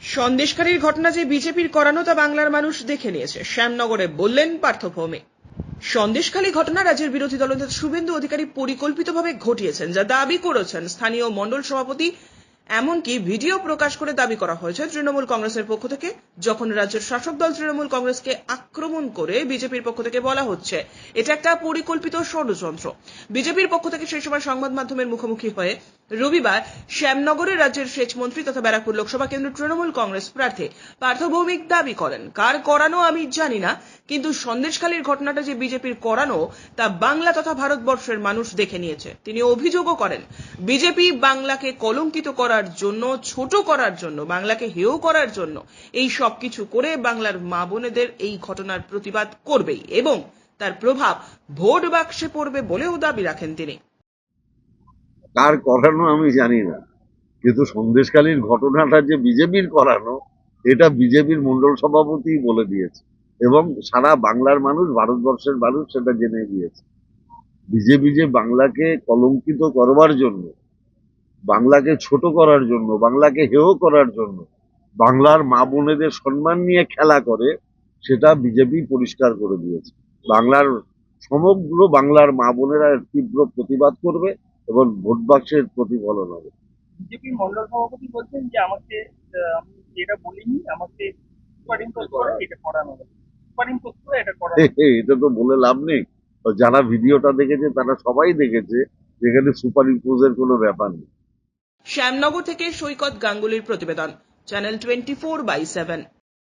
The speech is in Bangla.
সন্দেশকারীর ঘটনা যে বিজেপির করানো তা বাংলার মানুষ দেখে নিয়েছে, শ্যামনগরে বললেন পার্থ ভৌমিক। সন্দেশখালী ঘটনা রাজ্যের বিরোধী দলনেতা শুভেন্দু অধিকারী পরিকল্পিতভাবে ঘটিয়েছেন, যা দাবি করেছেন স্থানীয় মণ্ডল সভাপতি এমনকি ভিডিও প্রকাশ করে দাবি করা হয়েছে তৃণমূল কংগ্রেসের পক্ষ থেকে, যখন রাজ্যের শাসক দল তৃণমূল কংগ্রেসকে আক্রমণ করে বিজেপির পক্ষ থেকে বলা হচ্ছে, এটা একটা পরিকল্পিত ষড়যন্ত্র। বিজেপির পক্ষ থেকে সেই সময় সংবাদ মাধ্যমের মুখোমুখি হয়ে রবিবার শ্যামনগরে রাজ্যের সেচ মন্ত্রী তথা ব্যারাকপুর লোকসভা কেন্দ্র তৃণমূল কংগ্রেস প্রার্থী পার্থ ভৌমিক দাবি করেন, কার করানো আমি জানি না, কিন্তু সন্দেশখালীর ঘটনাটা যে বিজেপির করানো, তা বাংলা তথা ভারতবর্ষের মানুষ দেখে নিয়েছে। তিনি অভিযোগও করেন, বিজেপি বাংলাকে কলঙ্কিত করার জন্য, ছোট করার জন্য, বাংলাকে হেয় করার জন্য এই সব কিছু করে বাংলার মা বোনেদের এই ঘটনার প্রতিবাদ করবেই এবং তার প্রভাব ভোট বাক্সে পড়বে বলেও দাবি রাখেন তিনি। কার করানো আমি জানি না। কিন্তু সন্দেশকালীন ঘটনাটা যে বিজেপির করানো, এটা বিজেপির মন্ডল সভাপতি বলে দিয়েছে। এবং সারা বাংলার মানুষ, ভারতবর্ষের মানুষ সেটা জেনে গিয়েছে। বিজেপি যে বাংলাকে কলঙ্কিত করবার জন্য বাংলাকে ছোট করার জন্য বাংলাকে হেয় করার জন্য বাংলার মা বোনেদের সম্মান নিয়ে খেলা করে সেটা বিজেপি পরিষ্কার করে দিয়েছে। বাংলার সমগ্র বাংলার মা বোনেরা তীব্র প্রতিবাদ করবে এবং ভোট বাক্সের প্রতিফলন হবে। বিজেপির মন্ডল সভাপতি বলছেন যে আমাকে আমি যেটা বলিনি আমাকে এটা করানো এটা তো বলে লাভ নেই। যারা ভিডিওটা দেখেছে তারা সবাই দেখেছে যেখানে সুপার ইম্পোজের কোনো ব্যাপার নেই। শ্যামনগর থেকে সৈকত গাঙ্গুলির প্রতিবেদন channel twenty four by seven.